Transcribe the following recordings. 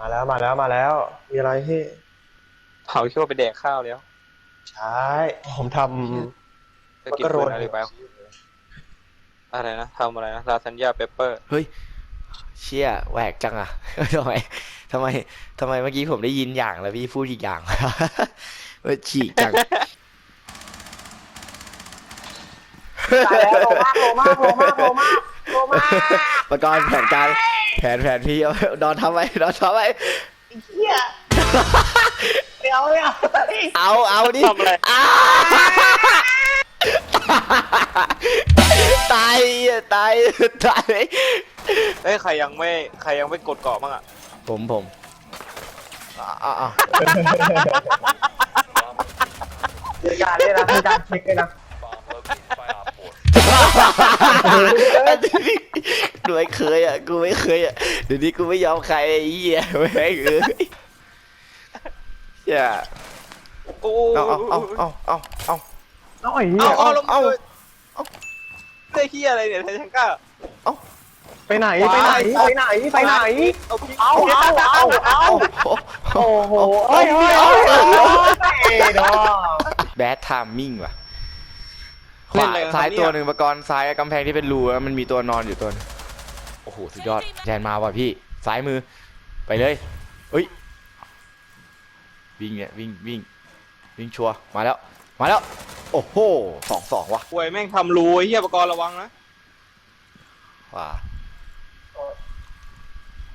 มาแล้วมาแล้วมาแล้ว มีอะไรพี่เผาคิดว่าไปแดกข้าวแล้ว ใช่ผมทจะำกินมักกะโรปืนนีอะไรไปอะไรนะทำอะไรนะลาซานญ่าเปปเปอร์ เฮ้ย เชี่ยแหวกจังอะทำไมทำไมทำไมเมื่อกี้ผมได้ยินอย่างแล้วพี่พูดอีกอย่างว่าฉีกจังตายแล้วโลมากโลมากโลมากโลมาก โลมากประกอบแผนการแผนแผนพี่เอาดอนทำไว้ดอนทำไว้เฮียเดี๋ยวเดี๋ยวเอาเอาดิทำอะไรอ้าตายอะตายตายเอ้ยใครยังไม่ใครยังไม่กดเกาะบ้างอะผมผมอ่าอ่ามีการเลยนะมีการเช็คเลยนะ กูไม่เคยอะกูไม่เคยอะเดี๋ยวนี้กูไม่ยอมใครไอ้เหี้ยไม่งเอ้ยอย่าโอ้เอาเอาเอาเอาเอาเอาน้อยเฮีเอาเอาลงเอาเอาเฮ้ยเฮียอะไรเนี่ยไทชังก้าไปไหนไปไหนไปไหนไปไหนเอาพี่เอาเอาเอาเอาโอ้โหโอ้โหเฮ้ยเฮ้ยเฮ้ยเฮ้ยเนาะแบดไทามมิ่งว่ะ ขวาซ้ายตัวหนึ่งประกรณ์ซ้ายกำแพงที่เป็นรูแล้วมันมีตัวนอนอยู่ตัวหนึงโอ้โหสุดยอดแจนมาว่ะพี่ซ้ายมือไปเลยเฮ้ยวิ่งเนี่ยวิ่งวิ่งวิ่งชัวร์มาแล้วมาแล้วโอ้โหสองสองว่ะป่วยแม่งทำรูไอ้เฮียประกรณ์ระวังนะว้า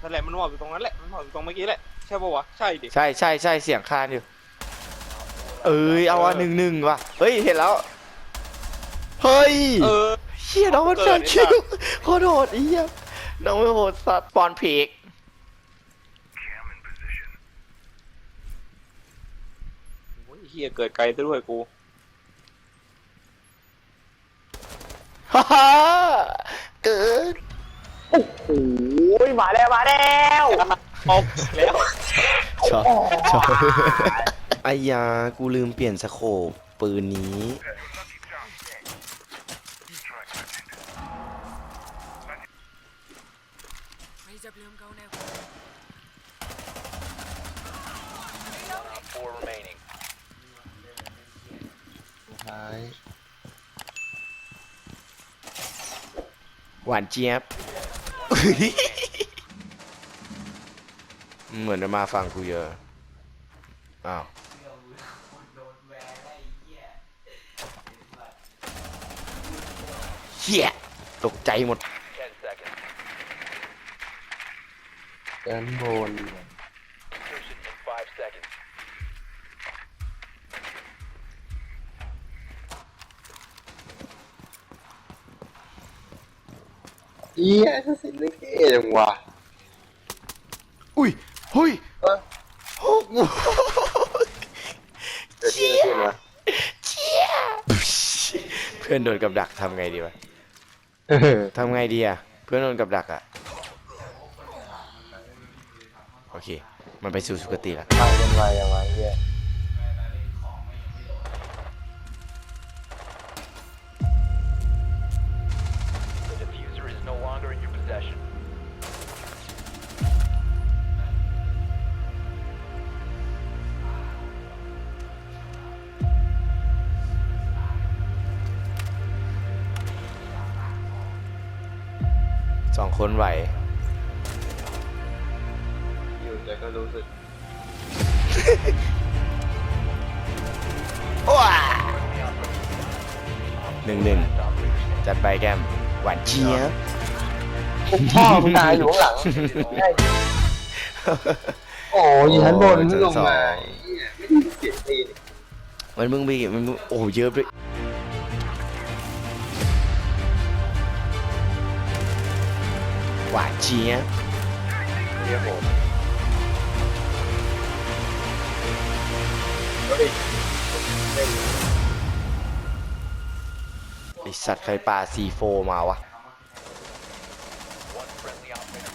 นั่นแหละมันหมอบอยู่ตรงนั้นแหละมันหมอบอยู่ตรงเมื่อกี้แหละใช่ปะวะใช่ดิใช่ใช่ใช่เสียงคานอยู่เอ้ยเอาอะหนึ่งหนึ่งว่ะเฮ้ยเห็นแล้ว เฮ้ยเออเฮียน้องมันเกิแฟดนไอ้คิสัวตว์โคตรโหดไอ้เหี้ยน้องไม่โหดสัตว์ปอนพีกโอ้ยเฮียเกิดไกลซะด้วยกูฮ่าฮ่าเกิดโอ้ยมาแล้วมาแล้วออกแล้วชอบชอบไอ้ยากูลืมเปลี่ยนสโคปปืนนี้ Razor Bloom go now. Four remaining. ท้าย หวานเจี๊ยบ เหมือนจะมาฟังกูเยอะ อ้าวเฮียตกใจหมด Ten seconds. ด้านบน Insertion in five seconds. เฮียถ้าสิไม่เก่จังวะอุ้ยเฮ้ยเออโอ้โหเดี๋ยวที่จะขึ้นมาเชี่ยเพื่อนโดนกับดักทำไงดีวะทำไงดีอะเพื่อนโดนกับดักอะโอเค มันไปสู่สุคติแล้วไปกันไวยังไงเฮีย สองคนไหวอยู่แต่ก็รู้สึกว้าหนึ่งหนึ่งจัดไปแก้ม หวานเจี๊ยบพ่อมึงตายอยู่ข้างหลังใช่โอ้ยอยู่ชั้นบนลงมาเหี้ยไม่ได้เสียงตีนมันมึงไปมันมึงโอ้โหเยอะด้วย หวานเจี๊ยบเรียกผมไอสัตว์ใครปลาซีโฟมาวะ One friendly operator.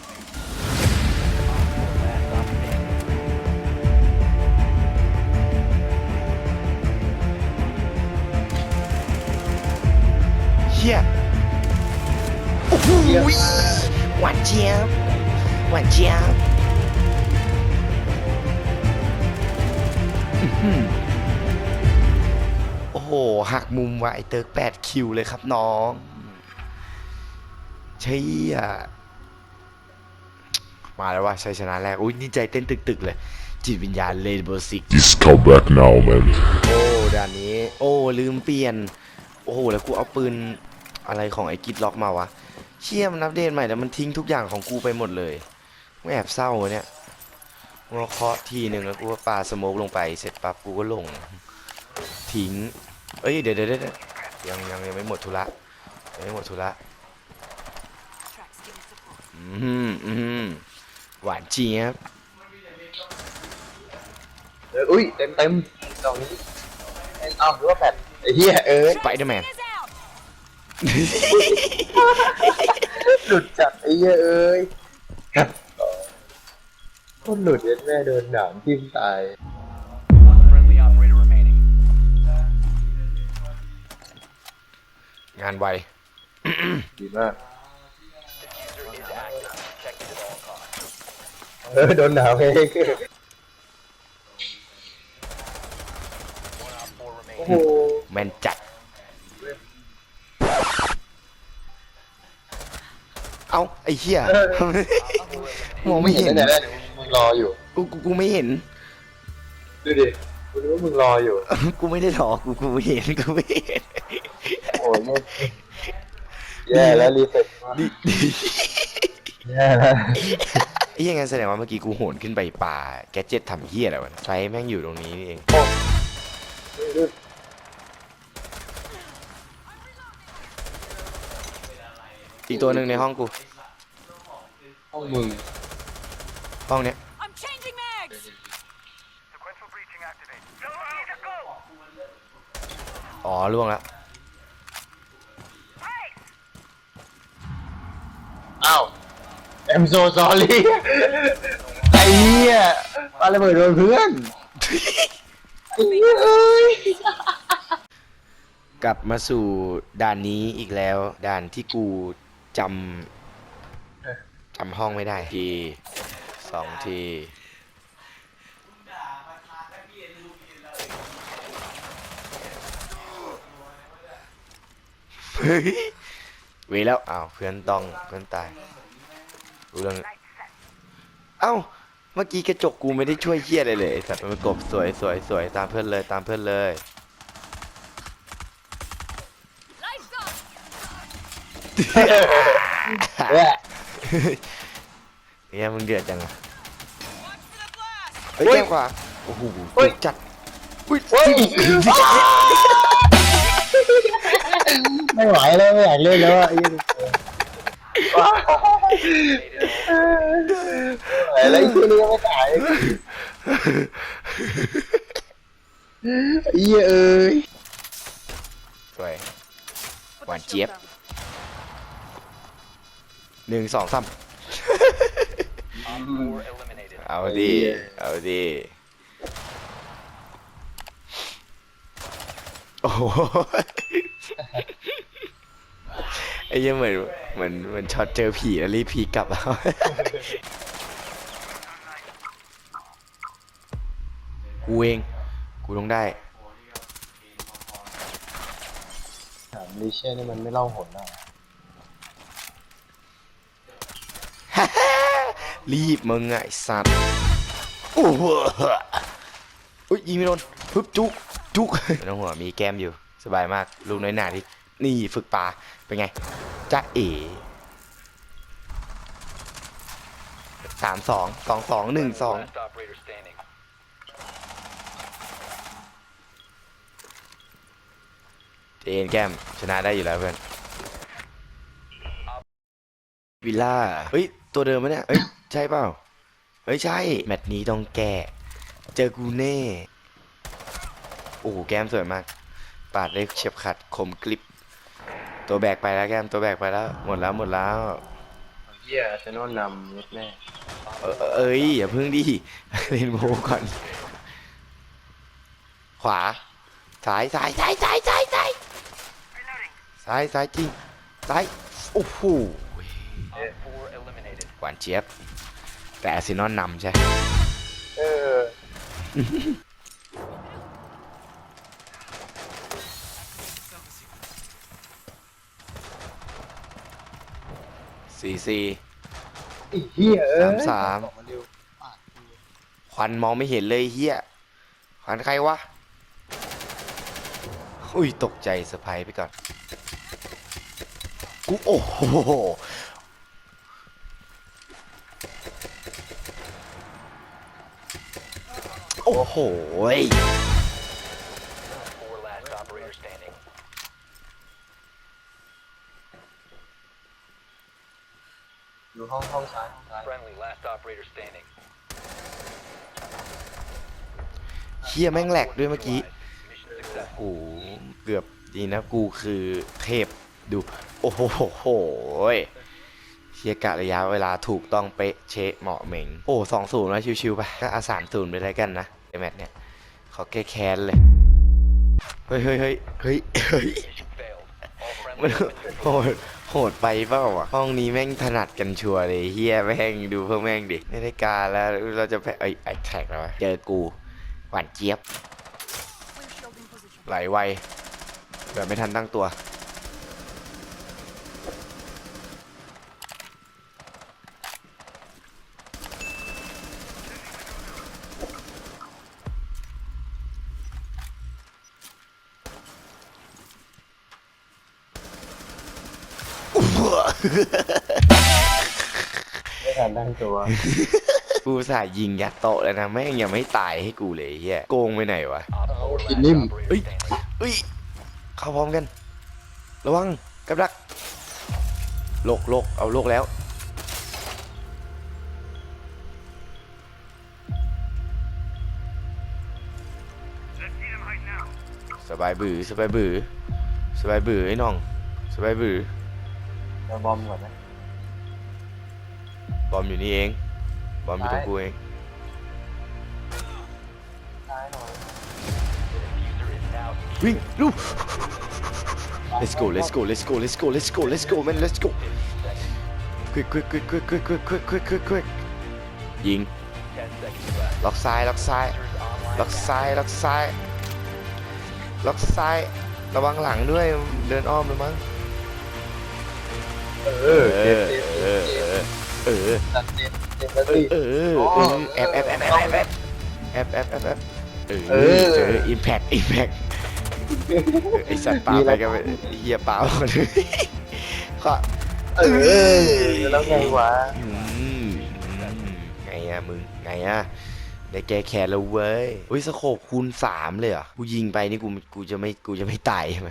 เฮียโอ้โห หวานเจี๊ยบหวานเจี๊ยบโอ้โห หักมุมว่ะไอเติร์กแปดคิวเลยครับน้องใชี่ะมาแล้วว่าชัยชนะแรก อุ้ยนี่ใจเต้นตึกๆเลย จิตวิญญาณเลดเบอร์ซิก Just come back now โอ้ด่านนี้ โอ้ ลืมเปลี่ยน โอ้โห แล้วกูเอาปืนอะไรของไอ้กิดล็อกมาวะ เชี่ยมันอัปเดตใหม่แล้วมันทิ้งทุกอย่างของกูไปหมดเลยไม่แอบเศร้าอะเนี่ยมาเคาะทีหนึ่งแล้วกูก็ปาสโมกลงไปเสร็จปั๊บกูก็ลง ทิ้ง เอ้ยเดี๋ยวเดี๋ยวเดี๋ยวยังยังยังไม่หมดธุระยังไม่หมดธุระ Tracks give me support. อืมอืมหวานเจี๊ยบเอออุ้ยเต็มเต็มๆดอกนี้เอ้ยเอ้าหรือว่าแปดไอ้เหี้ยเออสไปเดอร์แมน Is out. หลุดจัดไอ้เหี้ยเอ้ยคนหลุดเย็ดแม่โดนหนามทิ่มตาย Friendly operator remaining. งานไว ดีมาก Diffuser is active. Protected at all costs. เออโดนหนามเอง One op four โอ้ remaining. โห แมนจัด เอ้าไอ้เหี้ย มองไม่เห็นเนี่ยเนี่ยมึงรออยู่ กูกูกูไม่เห็น ดูดิกูนึกว่ามึงรออยู่ กูไม่ได้หลอกกูกูไม่เห็นกูไม่เห็นโอ้ยเนี่ยแย่แล้วรีเซ็ตมาดิแย่แล้วไอ้เหี้ยังไงแสดงว่าเมื่อกี้กูโหนขึ้นไปป่าแกดเจ็ตทำเหี้ยอะไรวะไฟแม่งอยู่ตรงนี้นี่เอง อีกตัวหนึ่งในห้องกู ห้องมึงห้องเนี้ย I'm changing mags. อ๋อล่วงแล้ว อ้าวเอ็มโซซอรี่ไอ้เหี้ยปาระเบิดโดนเพื่อนไอ้เหี้ยเอ้ยกลับมาสู่ด่านนี้อีกแล้ว ด่านที่กู จำจำห้องไม่ได้ ทีสองที เฮ้ยเวแล้วอ้าวเพื่อนต้องเพื่อนตายรู้เรื่องเอ้าเมื่อกี้กระจกกูไม่ได้ช่วยเฮียอะไรเลยไอ้สัตว์มันกบสวยสวยสวยตามเพื่อนเลยตามเพื่อนเลย Lights up. แย่ เฮียมึงเดือดจังอะ Watch for the blast. เฮ้ยแก้มขวาโอ้โหจัดอุ้ยไม่ไหวแล้วไม่อยากเล่นแล้วอะไอ้เหี้ยอะไรไอ้เหี้ยนี่ก็ไม่ตายไอ้เหี้ยเอ้ยสวย Put One the shield chip. down. หนึ่งสองสามเอาดีเอาดีโอ้โหไอ้ยังเหมือนเหมือนเหมือนช็อตเจอผีแล้วรีบผีกลับแล้วกูเองกูต้องได้ถามลิเช่นี่มันไม่เล่าหนอะ รีบมึงไอ้สัตว์โอ้โหอุ้ยยิงไม่โดนปึ๊บจุกจุกไม่ต้องห่วงมีแก้มอยู่สบายมากลูกน้อยหนาที่นี่ฝึกปลาเป็นไงจ้าเอ๋สามสองสองสองหนึ่งสองเจนแก้มชนะได้อยู่แล้วเพื่อนวิลล่าเฮ้ย ตัวเดิมไหมเนี่ยเฮ้ย ใช่เปล่าเฮ้ยใช่ แมตช์นี้ต้องแก้ เจอกูแน่ โอ้โหแก้มสวยมาก ปาดได้เฉียบขัดคมกริบ ตัวแบกไปแล้วแก้มตัวแบกไปแล้ว หมดแล้วหมดแล้วเหี้ยอาร์เซนอลนำยัดแม่เออเอ้ยอย่าพึ่งดิเล่นโมก่อน ขวาซ้ายซ้ายซ้ายซ้ายซ้ายซ้ายซ้ายซ้ายจริงซ้ายโอ้โห Op four eliminated. หวานเจี๊ยบ แต่อาร์เซนอลนำใช่ เออ สี่สี่สามสามบควันมองไม่เห็นเลยเฮียควันใครวะ อุ้ยตกใจเซอร์ไพรส์ไปก่อน กูโอ้โห อ้โหย Four last operator standing. อยู่ห้องห้องซ้ายห้องซ้าย Friendly last operator standing. เฮียแม่งแหลกด้วยเมื่อกี้ Mission successful. โอ้โหเกือบดีนะกูคือเทพดู โอ้โหโหยเชียกะระยะเวลาถูกต้องเป๊ะเชะเหมาะเหม่งโอ้สองศูนย์แล้วชิวๆไปก็เอาสามศูนย์ไปเลยกันนะไอ แมตช์เนี่ยขอแก้แค้นเลย เฮ้ยเฮ้ยเฮ้ยเฮ้ยเฮ้ยมันโหดโหดไปเปล่าวะห้องนี้แม่งถนัดกันชัวร์เลยเฮียแม่งดูเพวกแม่งดิไม่ได้การแล้วเราจะแพ้ไอ้ไอ้แท็กแล้วเจอกูหวานเจี๊ยบไหลไวแบบไม่ทันตั้งตัว ไม่ทันตั้งตัว กูอุตสายยิงยัดโตะแล้วนะแม่งยังไม่ตายให้กูเลยเฮียโกงไปไหนวะ Op four last Kinim. operator Ui. standing. อุ้ย เข้าพร้อมกัน ระวังกับดักโลกโลกเอาโลกแล้ว สบายบือสบายบือสบายบือไอ้น้อง สบายบือ เราบอมก่อนนะ บอมอยู่นี่เอง บอมอยู่ตรงกูเอง ซ้ายหน่อย The diffuser is now วิ่งลูก let's go let's go let's go let's go let's go let's go man let's go quick quick quick quick quick quick quick quick quick quick ยิง10 seconds left. ล็อกซ้าย ล็อกซ้าย Diffuser is online ล็อกซ้าย now. ล็อกซ้าย ล็อกซ้าย ระวังหลังด้วย เดินอ้อมเลยมั้ง เอเอออเจ็บเอเจ็บอเจ็บเออเออจัดเจ็บเจ็บแล้วเอสิอเอออ๋อเออแอบแอบแอบแอบแอบแอบแอบแอบแอบเออเออเจออิมแพคอิมแพคไอสัตว์ปลาไปกันไปเหี้ยปลาหมดเลยก็เออแล้วไงวะอืมไงอะมึงไงอะได้แก้แค้นแล้วเว้ยอุ้ยสโคปคูณสามเลยเหรอะกูยิงไปนี่กูกูจะไม่กูจะไม่ตายใช่ไหม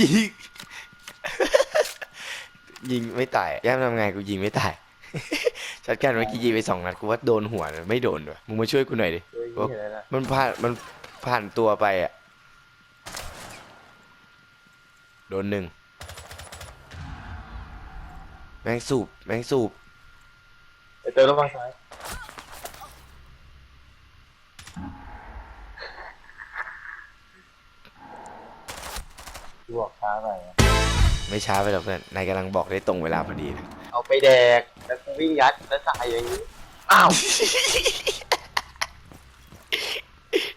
ยิง ยิงไม่ตายแย่มทำไงกูยิงไม่ตาย ชัดกันเมื่อกี้ยิงไปสองนัดกูว่าโดนหัวนะไม่โดนด้วยมึงมาช่วยกูหน่อยดิ เฮ้ยนี่อะไรนะมันผ่านมันผ่านตัวไปอะ โดนหนึ่ง แมงสูบ แมงสูบเดี๋ยวเจอระวังซ้าย บอกช้าไปอะไม่ช้าไปหรอกเพื่อนนายกำลังบอกได้ตรงเวลาพอดีเลยเอาไปแดก แล้วกูวิ่งยัดแล้วสายอย่างนี้ อ้าว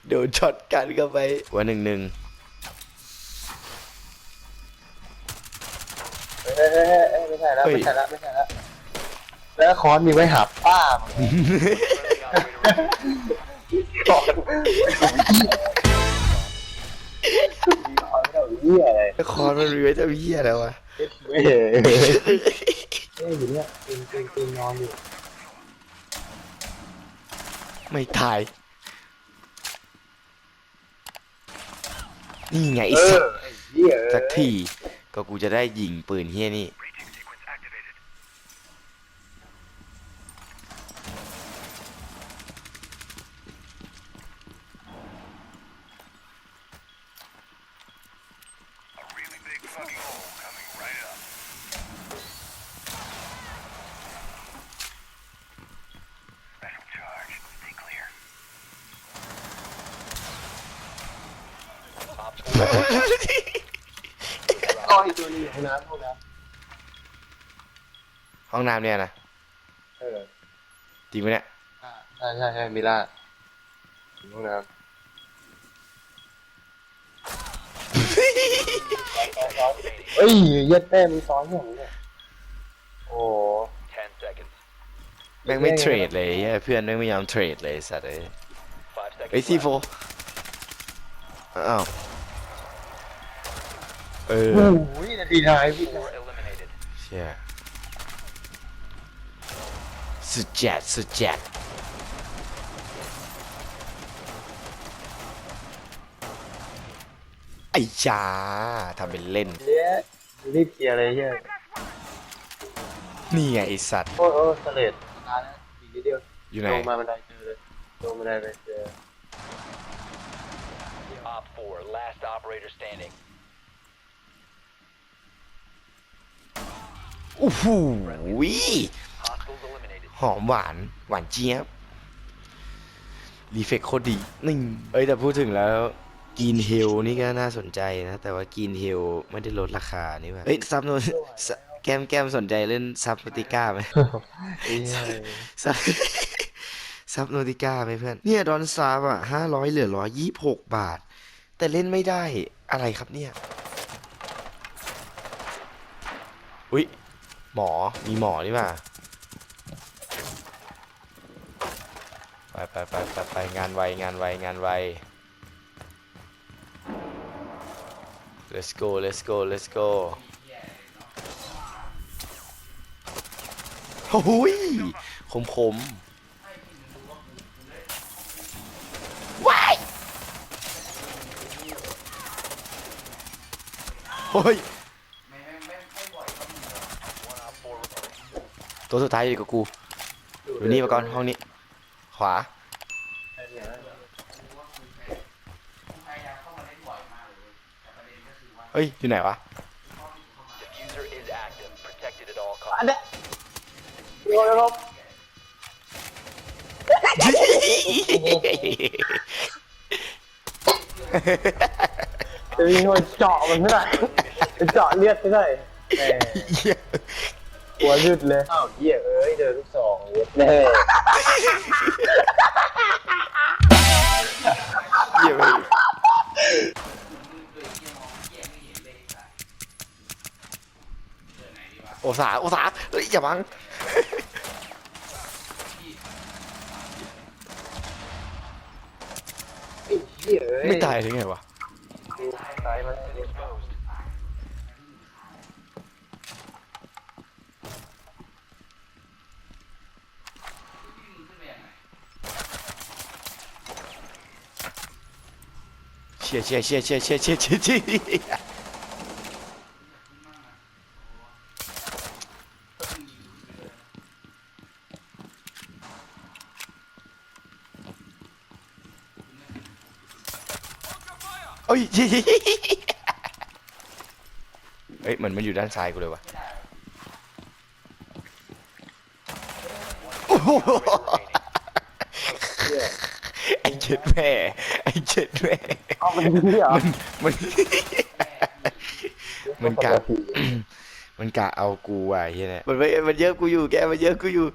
โดนช็อตกันเข้าไปวันหนึ่งหนึ่งเฮ้ยเฮ้ยเฮ้ยเฮ้ยไม่ใช่แล้ว ไม่ใช่แล้ว ไม่ใช่แล้ว แล้วค้อนมีไว้หับป้ามึง Friendly operator ก่อนมีค้อนไม่ได้ เหี้ยอะไรแล้วคอนมันมีไว้จะเหี้ยแล้ววะเฮ้ยเฮ้ยเฮ้ยอยู่เนี่ยปิงปิงปิงนอนอยู่ไม่ตาย นี่ไงไอ้เอสัอตว์ไอ้เหี้ย สักทีก็กูจะได้ยิงปืนเฮี้ยนี่ Op four ก็อีกตัวหนึงอยู่ห้องน้ำห้องน้ห้องน้ำเนี่ยนะำเออจริงไหมเนี่ยใช่ใช่ใช่มิล่าถึงห้องน้ำเฮ้ยเย็ดแม่มึงซ้อนอย่างนี้เนี่ยโอ้10 seconds. แม่งไม่เทรดเลยเหี้ยเพื่อนแม่งไม่ยอมเทรดเลยสัตว์เอ้ย5 seconds. เฮ้ยซีโฟ left. อ้าว เออโหนาทีท้ายพี่ Four eliminated. เชี่ยสุดจัดสุดจัดไอ้จ้าทำเป็นเล่น เย้รีบเคลียร์เลยเฮียนี่ไงไอสัตว์ โอ้โอ้สเลดตายแล้วอีกนิดเดียวอยู่ไหน ลงมาบันไดเจอเลยลงบันไดไปเจอ Op 4, last operator standing. โอ้โห Hostiles eliminated. หอมหวานหวานเจี๊ยบรีเฟกโคตรดีนี่เอ้ยแต่พูดถึงแล้วกินเฮลนี่ก็น่าสนใจนะ แต่ว่ากินเฮลไม่ได้ลดราคานี่ว่าเอ้ยซับโนซับแก้มแก้มสนใจเล่นซับโนติก้าไหมไอ้เหี้ยซับซับโนติก้าไหมเพื่อน เนี่ยดอนซับอะห้าร้อยเหลือร้อยยี่หกบาท แต่เล่นไม่ได้อะไรครับเนี่ย อุ๊ย หมอ มีหมอนี่มาไปไปไปไปไปงานไว งานไว งานไว let's go let's go let's go โอ้ยคมคมว้ายโอ้ย ตัวสุดท้ายอยู่กับกูอยู่นี่มาก่อนห้องนี้ ขวา เฮ้ย อยู่ไหนวะ Diffuser is active. Protected at all อัน costs. เนี้ยโยนลบจะมีคนเจาะมันเท่าไหร่จะเจาะเลือดเท่าไหร่แหมเหี้ย หัวหยุดเลยอ้าวเหี้ยเอ้ยเดินลูกสองเย็ดแน่เหี้ยไปโอสาโอสาเฮ้ยอย่าบังไอ้เหี้ยเอ้ยไม่ตายได้ไงวะ ตายมัน Exposed. เชี่ยเชี่ยเชี่ยเชี่ยเชี่ยเชี่ยเชี่ยเชี่ยโอ้ยเชี่ยเชี่ยเฮ้ยเหมือนมันอยู่ด้านซ้ายกูเลยวะโอ้โห จ็ดแม่ไอ้เจ็ดแม่เอามันดีเหรอมันมันมันกะมันกะเอากูว่ะไอ้เฮียเนี่ยมันไม่มันเยอะกูอยู่แกมันเยอะกูอยู่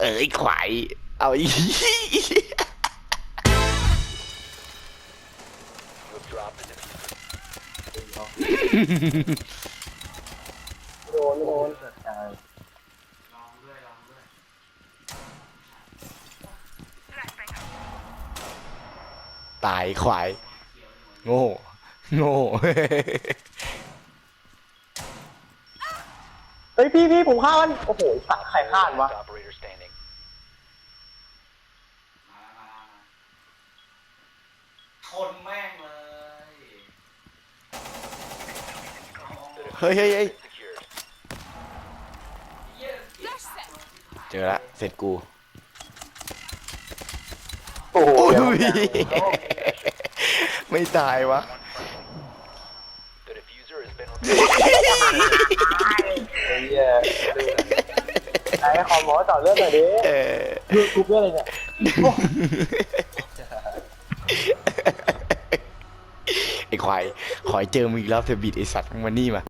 เอ้ยขวายเอาอี You have dropped the diffuser. โดนโดน ตายตายควาย โง่ โง่ เฮ้ยพี่พี่ผมฆ่ามัน โอ้โหสัตว์ใครฆ่านวะ Last operator standing. คนแม่งเลย เฮ้ยเฮ้ยเฮ้ย Secured. เจอละ เสร็จกู โอ้โหโอ้เดี๋ ยวยไม่ตายวะ The diffuser has been ไอ้เหี้ยไอ้ขอหมอต่อเลือดหน่อยดิเออ ดูทุบเลือดเลยเนี่ยไอ้ควายขอให้เจอมึงอีกรอบเธอะบิดไอสัตว์มึงมานี่มา